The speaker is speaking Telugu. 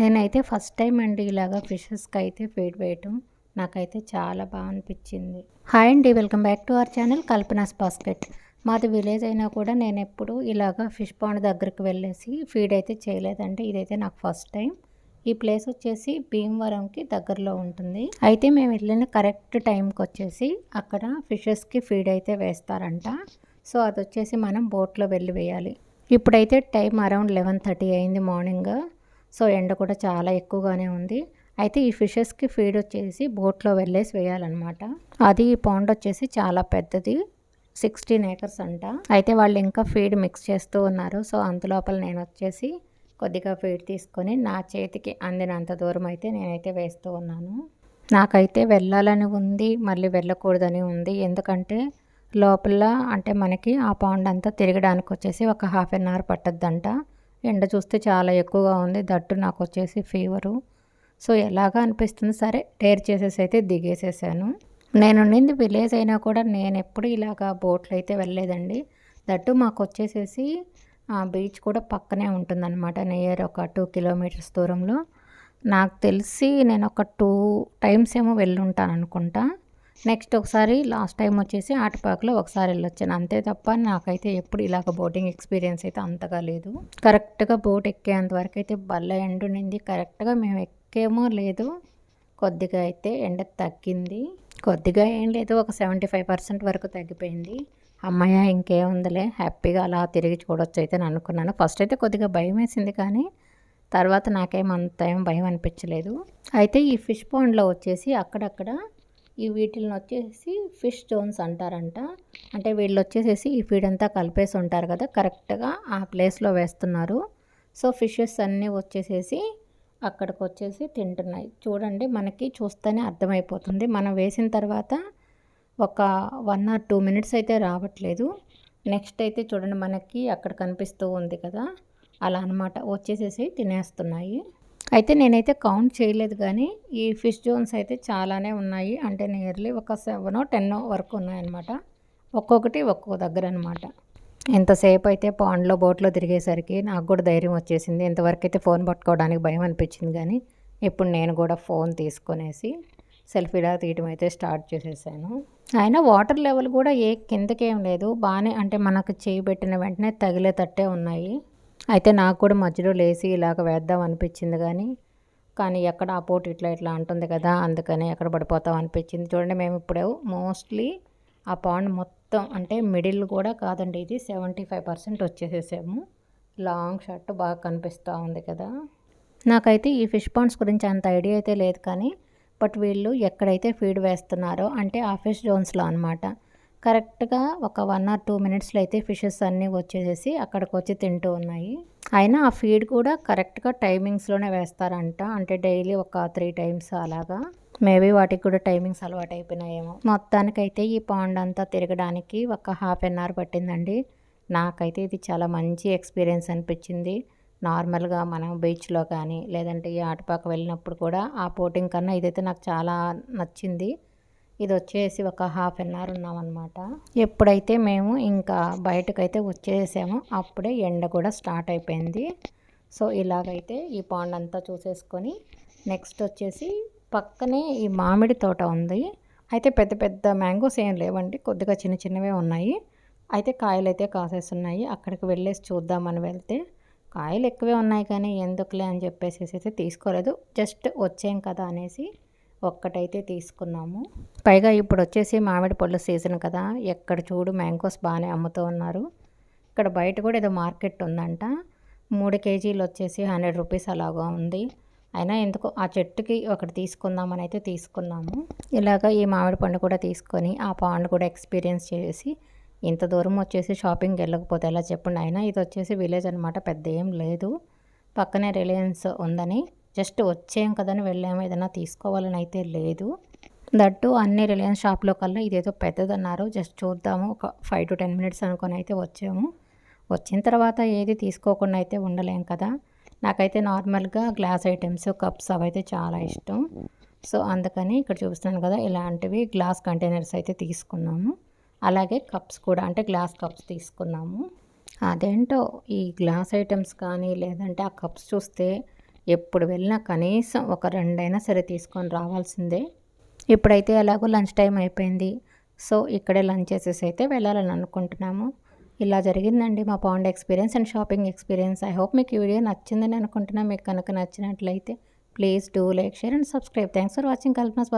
నేనైతే ఫస్ట్ టైం అండి ఇలాగా ఫిషెస్కి అయితే ఫీడ్ వేయటం. నాకైతే చాలా బాగా అనిపించింది. హాయ్ అండి welcome back to our channel Kalpana's basket. మాది విలేజ్ అయినా కూడా నేను ఎప్పుడు ఇలాగా ఫిష్ పాండ్ దగ్గరికి వెళ్ళేసి ఫీడ్ అయితే చేయలేదంటే ఇదైతే నాకు ఫస్ట్ టైం. ఈ ప్లేస్ వచ్చేసి భీమవరంకి దగ్గరలో ఉంటుంది. అయితే మేము వెళ్ళిన కరెక్ట్ టైంకి వచ్చేసి అక్కడ ఫిషెస్కి ఫీడ్ అయితే వేస్తారంట. సో అది వచ్చేసి మనం బోట్లో వెళ్ళి వేయాలి. ఇప్పుడైతే టైం అరౌండ్ లెవెన్ థర్టీ అయింది మార్నింగ్. సో ఎండ కూడా చాలా ఎక్కువగానే ఉంది. అయితే ఈ ఫిషెస్కి ఫీడ్ వచ్చేసి బోట్లో వెళ్ళేసి వేయాలన్నమాట. అది ఈ పాండ్ వచ్చేసి చాలా పెద్దది సిక్స్టీన్ ఏకర్స్ అంట. అయితే వాళ్ళు ఇంకా ఫీడ్ మిక్స్ చేస్తూ ఉన్నారు. సో అంతలోపల నేను వచ్చేసి కొద్దిగా ఫీడ్ తీసుకొని నా చేతికి అందినంత దూరం అయితే నేనైతే వేస్తూ ఉన్నాను. నాకైతే వెళ్ళాలని ఉంది మళ్ళీ వెళ్ళకూడదని ఉంది. ఎందుకంటే లోపల అంటే మనకి ఆ పాండ్ అంతా తిరగడానికి వచ్చేసి ఒక హాఫ్ అన్ అవర్ పట్టద్దంట. ఎండ చూస్తే చాలా ఎక్కువగా ఉంది. దట్టు నాకు వచ్చేసి ఫీవరు సో ఎలాగా అనిపిస్తుంది? సరే టేర్ చేసేసి అయితే దిగేసేసాను. నేను నింది విలేజ్ అయినా కూడా నేను ఎప్పుడు ఇలాగా బోట్లు అయితే వెళ్ళలేదండి. దట్టు మాకు వచ్చేసేసి బీచ్ కూడా పక్కనే ఉంటుందన్నమాట. నియర్ ఒక టూ కిలోమీటర్స్ దూరంలో. నాకు తెలిసి నేను ఒక టూ టైమ్స్ ఏమో వెళ్ళుంటాను అనుకుంటా. నెక్స్ట్ ఒకసారి లాస్ట్ టైం వచ్చేసి ఆటపాకలో ఒకసారి వెళ్ళొచ్చాను. అంతే తప్ప నాకైతే ఎప్పుడు ఇలాగ బోటింగ్ ఎక్స్పీరియన్స్ అయితే అంతగా లేదు. కరెక్ట్గా బోట్ ఎక్కేంత వరకు అయితే భలే ఎండునింది. కరెక్ట్గా మేము ఎక్కేమో లేదు. కొద్దిగా అయితే ఎండ తగ్గింది. కొద్దిగా ఏం లేదు. ఒక సెవెంటీ ఫైవ్ పర్సెంట్ వరకు తగ్గిపోయింది. అమ్మాయ ఇంకేముందిలే హ్యాపీగా అలా తిరిగి చూడొచ్చు అయితే నేను అనుకున్నాను. ఫస్ట్ అయితే కొద్దిగా భయం వేసింది కానీ తర్వాత నాకేం అంత ఏం భయం అనిపించలేదు. అయితే ఈ ఫిష్ పాండ్లో వచ్చేసి అక్కడక్కడ ఈ వీటిని వచ్చేసి ఫిష్ జోన్స్ అంటారంట. అంటే వీళ్ళు వచ్చేసేసి ఈ ఫీడ్ అంతా కలిపేసి ఉంటారు కదా కరెక్ట్గా ఆ ప్లేస్లో వేస్తున్నారు. సో ఫిషెస్ అన్నీ వచ్చేసేసి అక్కడికి వచ్చేసి తింటున్నాయి. చూడండి మనకి చూస్తేనే అర్థమైపోతుంది. మనం వేసిన తర్వాత ఒక వన్ ఆర్ టూ మినిట్స్ అయితే రావట్లేదు. నెక్స్ట్ అయితే చూడండి మనకి అక్కడ కనిపిస్తూ ఉంది కదా అలా అనమాట వచ్చేసేసి తినేస్తున్నాయి. అయితే నేనైతే కౌంట్ చేయలేదు కానీ ఈ ఫిష్ జోన్స్ అయితే చాలానే ఉన్నాయి. అంటే నియర్లీ ఒక సెవెన్ టెన్ వరకు ఉన్నాయన్నమాట. ఒక్కొక్కటి ఒక్కొక్క దగ్గర అనమాట ఎంతసేపు అయితే పాండ్లో బోట్లో తిరిగేసరికి నాకు కూడా ధైర్యం వచ్చేసింది. ఇంతవరకు అయితే ఫోన్ పట్టుకోవడానికి భయం అనిపించింది కానీ ఇప్పుడు నేను కూడా ఫోన్ తీసుకొనేసి సెల్ఫీలా తీయటం అయితే స్టార్ట్ చేసేసాను. అయినా వాటర్ లెవెల్ కూడా ఏ కిందకేం లేదు. బాగానే అంటే మనకు చేయి పెట్టిన వెంటనే తగిలేటట్టే ఉన్నాయి. అయితే నాకు కూడా మధ్యలో లేచి ఇలాగ వేద్దాం అనిపించింది కానీ కానీ ఎక్కడ ఆ ఇట్లా ఇట్లా అంటుంది కదా అందుకని ఎక్కడ పడిపోతాం అనిపించింది. చూడండి మేము ఇప్పుడు మోస్ట్లీ ఆ పాండ్ మొత్తం అంటే మిడిల్ కూడా కాదండి ఇది సెవెంటీ ఫైవ్ పర్సెంట్ వచ్చేసేసాము. లాంగ్ షర్ట్ బాగా కనిపిస్తూ ఉంది కదా. నాకైతే ఈ ఫిష్ పాండ్స్ గురించి అంత ఐడియా అయితే లేదు కానీ బట్ వీళ్ళు ఎక్కడైతే ఫీడ్ వేస్తున్నారో అంటే ఆ ఫిష్ జోన్స్లో అనమాట కరెక్ట్గా ఒక వన్ ఆర్ టూ మినిట్స్లో అయితే ఫిషెస్ అన్నీ వచ్చేసేసి అక్కడికి వచ్చి తింటూ ఉన్నాయి. అయినా ఆ ఫీడ్ కూడా కరెక్ట్గా టైమింగ్స్లోనే వేస్తారంట. అంటే డైలీ ఒక త్రీ టైమ్స్ అలాగా. మేబీ వాటికి కూడా టైమింగ్స్ అలవాటు అయిపోయినాయేమో మొత్తానికైతే ఈ పాండ్ అంతా తిరగడానికి ఒక హాఫ్ అన్ అవర్ పట్టిందండి. నాకైతే ఇది చాలా మంచి ఎక్స్పీరియన్స్ అనిపించింది. నార్మల్గా మనం బీచ్లో కానీ లేదంటే ఈ ఆటపాక వెళ్ళినప్పుడు కూడా ఆ బోటింగ్ కన్నా ఇదైతే నాకు చాలా నచ్చింది. ఇది వచ్చేసి ఒక హాఫ్ అన్ అవర్ ఉన్నామన్నమాట. ఎప్పుడైతే మేము ఇంకా బయటకైతే వచ్చేసామో అప్పుడే ఎండ కూడా స్టార్ట్ అయిపోయింది. సో ఇలాగైతే ఈ పాండ్ అంతా చూసేసుకొని నెక్స్ట్ వచ్చేసి పక్కనే ఈ మామిడి తోట ఉంది. అయితే పెద్ద పెద్ద మ్యాంగోస్ ఏం లేవండి కొద్దిగా చిన్న చిన్నవే ఉన్నాయి. అయితే కాయలు అయితే కాసేస్తున్నాయి అక్కడికి వెళ్ళేసి చూద్దామని వెళ్తే కాయలు ఎక్కువే ఉన్నాయి కానీ ఎందుకులే అని చెప్పేసి అయితే తీసుకోలేదు. జస్ట్ వచ్చాం కదా అనేసి ఒక్కటైతే తీసుకున్నాము. పైగా ఇప్పుడు వచ్చేసి మామిడి పళ్ళు సీజన్ కదా ఎక్కడ చూడు మ్యాంగోస్ బాగానే అమ్ముతూ ఉన్నారు. ఇక్కడ బయట కూడా ఏదో మార్కెట్ ఉందంట. మూడు కేజీలు వచ్చేసి హండ్రెడ్ రూపీస్ అలాగా ఉంది. అయినా ఎందుకో ఆ చెట్టుకి ఒకటి తీసుకుందామని అయితే తీసుకున్నాము. ఇలాగ ఈ మామిడి పండు కూడా తీసుకొని ఆ పాండ్ కూడా ఎక్స్పీరియన్స్ చేసి ఇంత దూరం వచ్చేసి షాపింగ్కి వెళ్ళకపోతే ఎలా చెప్పండి. అయినా ఇది వచ్చేసి విలేజ్ అనమాట పెద్ద ఏం లేదు. పక్కనే రిలయన్స్ ఉందని. జస్ట్ వచ్చేం కదని వెళ్ళాము ఏదైనా తీసుకోవాలని అయితే లేదు. దట్టు అన్ని రిలయన్స్ షాప్లో కల్లా ఇదేదో పెద్దదన్నారు. జస్ట్ చూద్దాము ఒక ఫైవ్ టు టెన్ మినిట్స్ అనుకొని అయితే వచ్చాము. వచ్చిన తర్వాత ఏది తీసుకోకుండా అయితే ఉండలేం కదా. నాకైతే నార్మల్గా గ్లాస్ ఐటమ్స్ కప్స్ అవైతే చాలా ఇష్టం. సో అందుకని ఇక్కడ చూపిస్తున్నాను కదా ఇలాంటివి గ్లాస్ కంటైనర్స్ అయితే తీసుకున్నాము. అలాగే కప్స్ కూడా అంటే గ్లాస్ కప్స్ తీసుకున్నాము. అదేంటో ఈ గ్లాస్ ఐటమ్స్ కానీ లేదంటే ఆ కప్స్ చూస్తే ఎప్పుడు వెళ్ళినా కనీసం ఒక రెండైనా సరే తీసుకొని రావాల్సిందే. ఇప్పుడైతే ఎలాగో లంచ్ టైం అయిపోయింది. సో ఇక్కడే లంచ్ చేసేసి అయితే వెళ్ళాలని అనుకుంటున్నాము. ఇలా జరిగిందండి మా pond experience and shopping experience. I hope మీకు ఈ వీడియో నచ్చిందని అనుకుంటున్నాను. మీకు కనుక నచ్చినట్లయితే please do like share and subscribe. Thanks for watching. Kalpana's